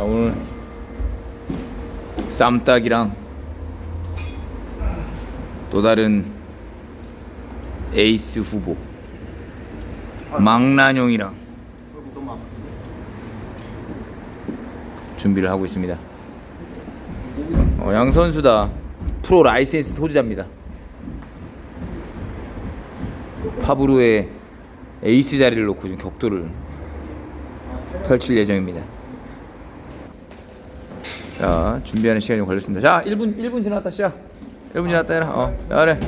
자, 오늘 쌈딱이랑 또 다른 에이스 후보 망나뇽이랑 준비를 하고 있습니다. 어, 양 선수 다 프로 라이센스 소지자입니다. 파브루의 에이스 자리를 놓고 지금 격돌을 펼칠 예정입니다. 자, 준비하는 시간이 좀 걸렸습니다. 자, 1분 1분 지났다 시작. 1분 지났다 해라. 어, 잘해.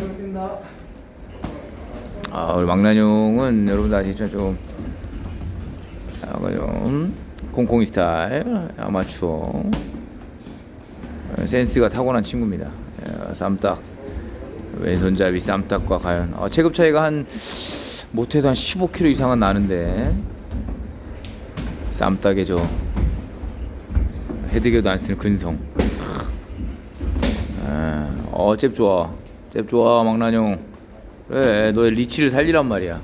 아, 우리 망나뇽은 여러분들 아시죠? 좀 약간 좀 콩콩이 스타일 아마추어 어, 센스가 타고난 친구입니다. 야, 쌈딱 왼손잡이 쌈딱과 과연 어, 체급 차이가 한 못해도 한 15kg 이상은 나는데 쌈딱의 저 헤드기어도 안 쓰는 근성. 아, 어, 잽 좋아. 잽 좋아, 망나뇽. 그래, 너의 리치를 살리란 말이야.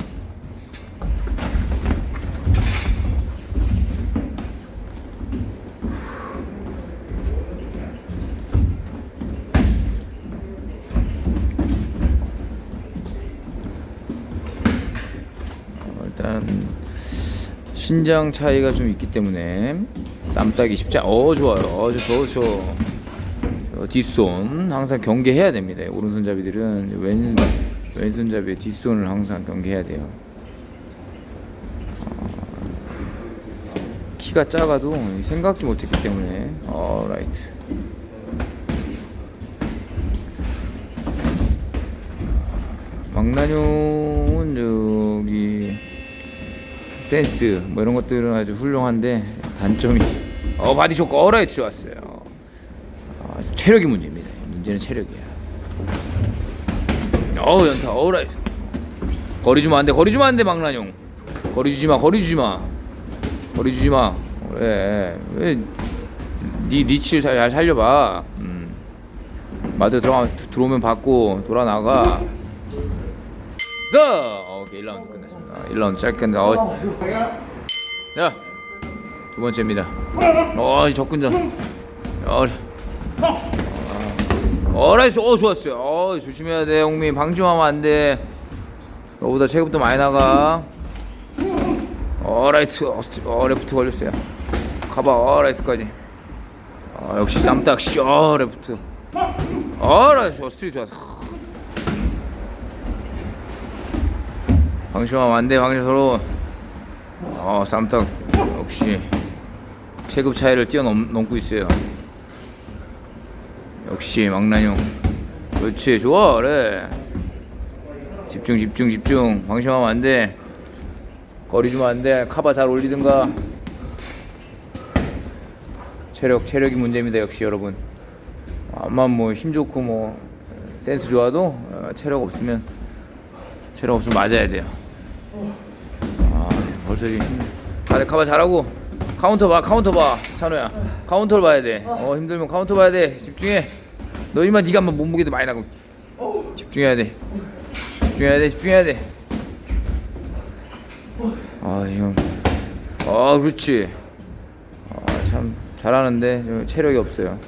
어, 일단 신장 차이가 좀 있기 때문에 쌈 따기 쉽지 않. 어 좋아요. 어 좋죠. 어, 뒷손 항상 경계해야 됩니다. 오른손잡이들은 왼 왼손잡이의 뒷손을 항상 경계해야 돼요. 어, 키가 작아도 생각지 못했기 때문에 어 라이트. 망나뇽은 여기 센스 뭐 이런 것들은 아주 훌륭한데 단점이 어 바디 쇼크 어라이트 좋았어요. 아, 체력이 문제입니다. 문제는 체력이야. 어우 연타 어라이트 거리 주면 안돼 거리 주면 안돼 망나뇽 거리 주지 마 거리 주지 마 거리 주지 마 그래 왜네 리치를 잘, 잘 살려봐. 음. 마드 들어가 들어오면 받고 돌아 나가. 더 오케이 1라운드 끝났습니다. 1라운드 짧게 끝나. 어. 자, 두 번째입니다. 어, 이 접근전. 어, 어라이스, 어, 좋았어요. 어, 조심해야 돼, 홍민. 방심하면 안 돼. 너보다 체급도 많이 나가. 어라이트, 어, 스트- 어, 걸렸어요. 가봐, 어라이트까지. 어, 역시 땀딱, 씨, 어, 레프트. 어라이트, 어, 스트릿 좋았어. 방심하면 안 돼, 방심 서로. 어, 쌈딱 역시 체급 차이를 뛰어넘고 있어요. 역시 망나뇽. 그렇지, 좋아, 그래. 집중, 집중, 집중. 방심하면 안 돼. 거리 주면 안 돼. 카바 잘 올리든가. 체력, 체력이 문제입니다, 역시 여러분. 암만 뭐 힘 좋고 뭐 센스 좋아도 어, 체력 없으면 체력 없으면 맞아야 돼요. 아, 벌써 힘. 다들 카바 잘하고 카운터 봐, 카운터 봐, 찬호야. 카운터를 봐야 돼. 어 힘들면 카운터 봐야 돼. 집중해. 너 이만 네가 한번 몸무게도 많이 나고 집중해야 돼. 집중해야 돼. 집중해야 돼. 아 이거. 아 그렇지. 아 참 잘하는데 좀 체력이 없어요.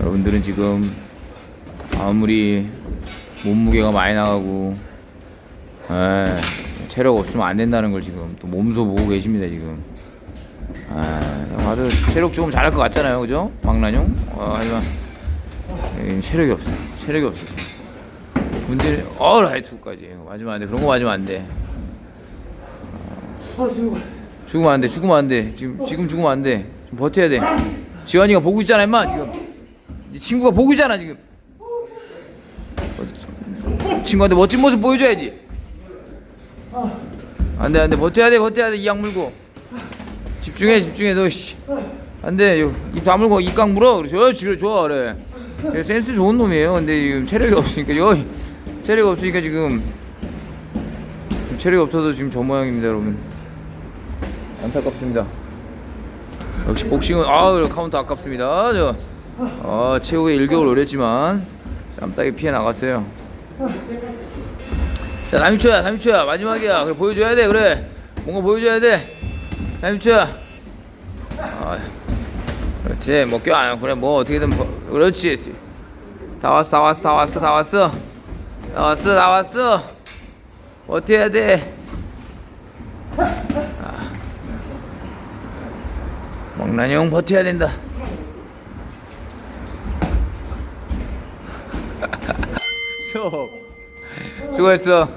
여러분들은 지금 아무리 몸무게가 많이 나가고 에, 체력 없으면 안 된다는 걸 지금 또 몸소 보고 계십니다 지금. 에, 아주 체력 조금 잘할 것 같잖아요 그죠? 망나뇽 어, 하지만 에, 체력이 없어 체력이 없어. 문제는 어 라이트까지. 맞으면 안돼. 그런 거 맞으면 안돼. 죽으면 안돼 죽으면 안돼. 지금 지금 죽으면 안돼. 좀 버텨야 돼. 지환이가 보고 있잖아 임마 지금. 네 친구가 보고 있잖아 지금 친구한테 멋진 모습 보여줘야지. 안돼 안돼. 버텨야 돼 버텨야 돼. 이 약 물고. 집중해 집중해 너 씨. 안돼. 입 다물고 입각 물어. 그래 그렇지 그래 좋아 그래. 쟤 센스 좋은 놈이에요. 근데 지금 체력이 없으니까. 여 체력이 없으니까 지금. 지금 체력이 없어서 지금 저 모양입니다 여러분. 안타깝습니다. 역시 복싱은 아 카운터 아깝습니다. 저. 아, 최후의 일격을 노렸지만 쌈딱이 피해 나갔어요. 자, 남이초야, 남이초야, 마지막이야. 그래, 보여줘야 돼, 그래. 뭔가 보여줘야 돼. 남이초야. 아, 그렇지, 뭐, 껴, 안, 그래, 뭐, 어떻게든, 버- 그렇지. 다 왔어, 다 왔어, 다 왔어, 다 왔어. 다 왔어, 다 왔어. 어떻게 해야 돼? 아. 먹나니 형 버텨야 된다. 수고했어.